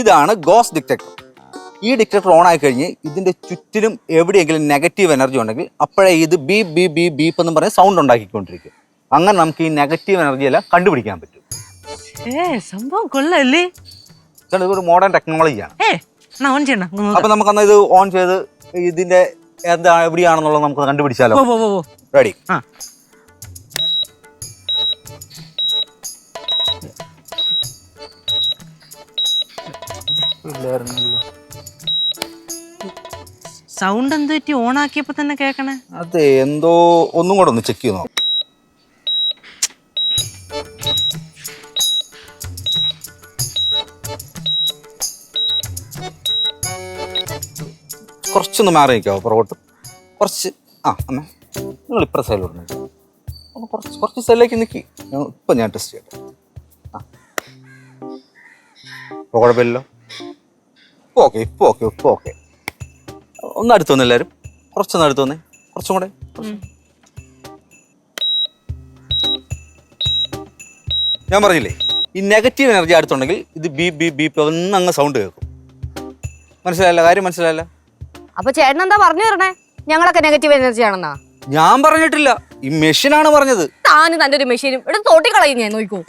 ഇതാണ് gas detector. ഈ detector on ആയി കഴിഞ്ഞ് ഇതിന്റെ ചുറ്റിലും എവിടെയെങ്കിലും നെഗറ്റീവ് എനർജി ഉണ്ടെങ്കിൽ അപ്പോഴേ ഇത് ബീപ് ബീപ് ബീപ് ബീപ്പ് എന്ന് പറഞ്ഞ സൗണ്ട് ഉണ്ടാക്കിക്കൊണ്ടിരിക്കും. അങ്ങനെ നമുക്ക് ഈ നെഗറ്റീവ് എനർജി എല്ലാം കണ്ടുപിടിക്കാൻ പറ്റും. സംഭവം കൊള്ളല്ലേ ഇതൊരു മോഡേൺ ടെക്നോളജിയാണ് അപ്പൊ നമുക്ക് നമുക്കന്ന് ഇത് ഓൺ ചെയ്ത് ഇതിന്റെ എന്താ എവിടെയാണെന്നുള്ളത് നമുക്ക് കണ്ടുപിടിച്ചാലോ? റെഡി സൗണ്ട് എന്ത് പറ്റി? ഓൺ ആക്കിയപ്പോ തന്നെ കേക്കണേ. അതെ എന്തോ ഒന്നും കൂടെ ഒന്ന് ചെക്ക് ചെയ്യുന്നോ കുറച്ചൊന്ന് മാറി നിൽക്കാവോ പുറകോട്ട്. കുറച്ച് ആ അമ്മ നിങ്ങൾ ഇപ്പുറ സൈഡിലോട്ട് നിൽക്കും ഒന്ന് കുറച്ച് കുറച്ച് സൈഡിലേക്ക് നിൽക്കി ഇപ്പം ഞാൻ ടെസ്റ്റ് ചെയ്യട്ടെ. ആ. കുഴപ്പമില്ലല്ലോ ഇപ്പോൾ ഓക്കെ ഇപ്പൊ ഓക്കെ ഇപ്പൊ ഓക്കെ ഒന്ന് അടുത്ത് വന്നു എല്ലാവരും കുറച്ചൊന്ന് അടുത്ത് വന്നേ കുറച്ചും. കൂടെ ഞാൻ പറഞ്ഞില്ലേ ഈ നെഗറ്റീവ് എനർജി അടുത്തുണ്ടെങ്കിൽ ഇത് ബീപ് ബീപ് ബീപ്പ് ഒന്ന് അങ്ങ് സൗണ്ട് കേൾക്കും. മനസ്സിലായല്ല? കാര്യം മനസ്സിലായല്ല? അപ്പൊ ചേട്ടൻ എന്താ പറഞ്ഞു തരണേ? ഞങ്ങളൊക്കെ നെഗറ്റീവ് എനർജി ആണെന്നാ? ഞാൻ പറഞ്ഞിട്ടില്ല. ഈ മെഷീനാണ് പറഞ്ഞത്. താനും തന്റെ ഒരു മെഷീനും ഇവിടെ തോട്ടിക്കളയും ഞാൻ നോക്കൂ.